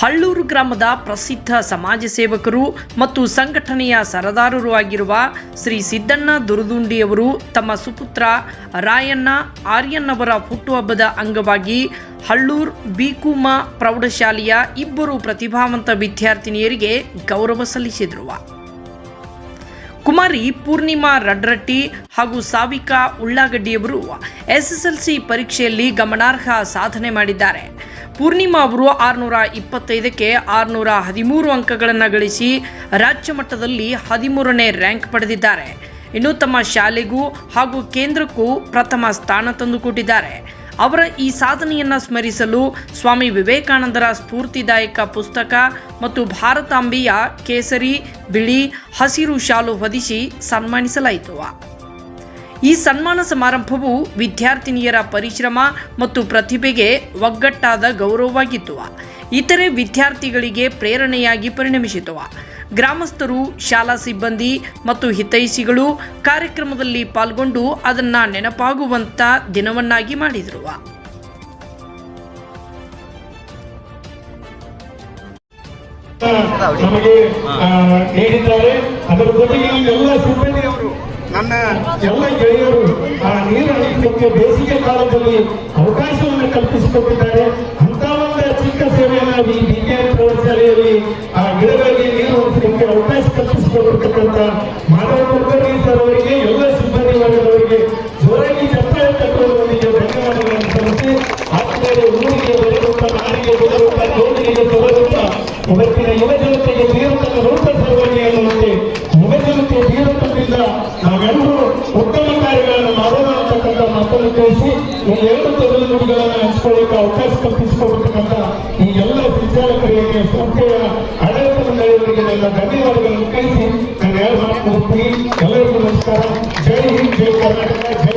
ಹಳ್ಳೂರು ಗ್ರಾಮದ ಪ್ರಸಿದ್ಧ ಸಮಾಜ ಸೇವಕರು ಮತ್ತು ಸಂಘಟನೆಯ ಸರದಾರರು ಆಗಿರುವ ಶ್ರೀ ಸಿದ್ದಣ್ಣ ದುರುದುಂಡಿಯವರು ತಮ್ಮ ಸುಪುತ್ರ ರಾಯಣ್ಣ ಆರ್ಯನ್ನವರ ಹುಟ್ಟುಹಬ್ಬದ ಅಂಗವಾಗಿ ಹಳ್ಳೂರ್ ಬಿಕುಮ ಪ್ರೌಢಶಾಲೆಯ ಇಬ್ಬರು ಪ್ರತಿಭಾವಂತ ವಿದ್ಯಾರ್ಥಿನಿಯರಿಗೆ ಗೌರವ ಸಲ್ಲಿಸಿದರು. ಕುಮಾರಿ ಪೂರ್ಣಿಮಾ ರಡ್ರಟ್ಟಿ ಹಾಗೂ ಸಾವಿಕಾ ಉಳ್ಳಾಗಡ್ಡಿಯವರು ಎಸ್ಎಸ್ಎಲ್ಸಿ ಪರೀಕ್ಷೆಯಲ್ಲಿ ಗಮನಾರ್ಹ ಸಾಧನೆ ಮಾಡಿದ್ದಾರೆ. ಪೂರ್ಣಿಮಾ ಅವರು ಆರುನೂರ ಇಪ್ಪತ್ತೈದಕ್ಕೆ ಆರುನೂರ ಹದಿಮೂರು ಅಂಕಗಳನ್ನು ಗಳಿಸಿ ರಾಜ್ಯ ಮಟ್ಟದಲ್ಲಿ ಹದಿಮೂರನೇ ರ್ಯಾಂಕ್ ಪಡೆದಿದ್ದಾರೆ. ಇನ್ನು ತಮ್ಮ ಶಾಲೆಗೂ ಹಾಗೂ ಕೇಂದ್ರಕ್ಕೂ ಪ್ರಥಮ ಸ್ಥಾನ ತಂದುಕೊಟ್ಟಿದ್ದಾರೆ. ಅವರ ಈ ಸಾಧನೆಯನ್ನು ಸ್ಮರಿಸಲು ಸ್ವಾಮಿ ವಿವೇಕಾನಂದರ ಸ್ಫೂರ್ತಿದಾಯಕ ಪುಸ್ತಕ ಮತ್ತು ಭಾರತಾಂಬೆಯ ಕೇಸರಿ, ಬಿಳಿ, ಹಸಿರು ಶಾಲು ಹೊದಿಸಿ ಸನ್ಮಾನಿಸಲಾಯಿತು. ಈ ಸನ್ಮಾನ ಸಮಾರಂಭವು ವಿದ್ಯಾರ್ಥಿನಿಯರ ಪರಿಶ್ರಮ ಮತ್ತು ಪ್ರತಿಭೆಗೆ ಒಗ್ಗಟ್ಟಾದ ಗೌರವವಾಗಿತ್ತು. ಇತರೆ ವಿದ್ಯಾರ್ಥಿಗಳಿಗೆ ಪ್ರೇರಣೆಯಾಗಿ ಪರಿಣಮಿಸಿತು. ಗ್ರಾಮಸ್ಥರು, ಶಾಲಾ ಸಿಬ್ಬಂದಿ ಮತ್ತು ಹಿತೈಷಿಗಳು ಕಾರ್ಯಕ್ರಮದಲ್ಲಿ ಪಾಲ್ಗೊಂಡು ಅದನ್ನ ನೆನಪಾಗುವಂತ ದಿನವನ್ನಾಗಿ ಮಾಡಿದರು. ನನ್ನ ಎಲ್ಲ ಗೆಳೆಯರು, ಆ ನೀರು ಹರಿಸಲಿಕ್ಕೆ ಬೇಸಿಗೆ ಕಾಲದಲ್ಲಿ ಅವಕಾಶವನ್ನು ಕಲ್ಪಿಸಿಕೊಟ್ಟಿದ್ದಾರೆ. ಅಂತ ಒಂದು ಚಿಕ್ಕ ಸೇವೆಯನ್ನು ಈ ಬಿಕೆ ಪ್ರೌಢಶಾಲೆಯಲ್ಲಿ ಆ ಗಿಡಗಳಿಗೆ ನೀರು ಹರಿಸಲಿಕ್ಕೆ ಅವಕಾಶ ಕಲ್ಪಿಸಿಕೊಟ್ಟಿರ್ತಕ್ಕಂಥ ಮಾಧವ ಕುಲಕರ್ಣಿ ಸರ್ ಅವರಿಗೆ, ಎಲ್ಲ ಸಿಬ್ಬಂದಿ ವರ್ಗದವರಿಗೆ ಜೋರಾಗಿ ಚಪ್ಪಾಳೆ ತಟ್ಟುವುದರೊಂದಿಗೆ ಧನ್ಯವಾದಗಳನ್ನು ಸಲ್ಲಿಸಿ ಆತ್ಮೀಯರೇ ಊರಿಗೆ ಬೆಳೆದಂತ ನಾಡಿಗೆ ಬೆಳೆದಂತ ಜೋಡಿಗೆ ತೊರೆದಂತ ಇವತ್ತಿನ ಯುವ ಜನತೆಗೆ ಈ ಎರಡು ತೊಗಲು ನುಡಿಗಳನ್ನು ಹಂಚಿಕೊಳ್ಳಿಕ್ಕೆ ಅವಕಾಶ ಕಲ್ಪಿಸಿಕೊಡ್ತಕ್ಕಂಥ ಈ ಎಲ್ಲ ಸಂಚಾಲಕರಿಗೆ, ಸಂಸ್ಥೆಯ ಆಡಳಿತ ಮಂಡಳಿಯವರಿಗೆ ನನ್ನ ಧನ್ಯವಾದಗಳನ್ನು ಕಳಿಸಿ ನಾನು ಎರಡು ಎಲ್ಲರಿಗೂ ನಮಸ್ಕಾರ. ಜೈ ಹಿಂದ್, ಜೈ ಕರ್ನಾಟಕ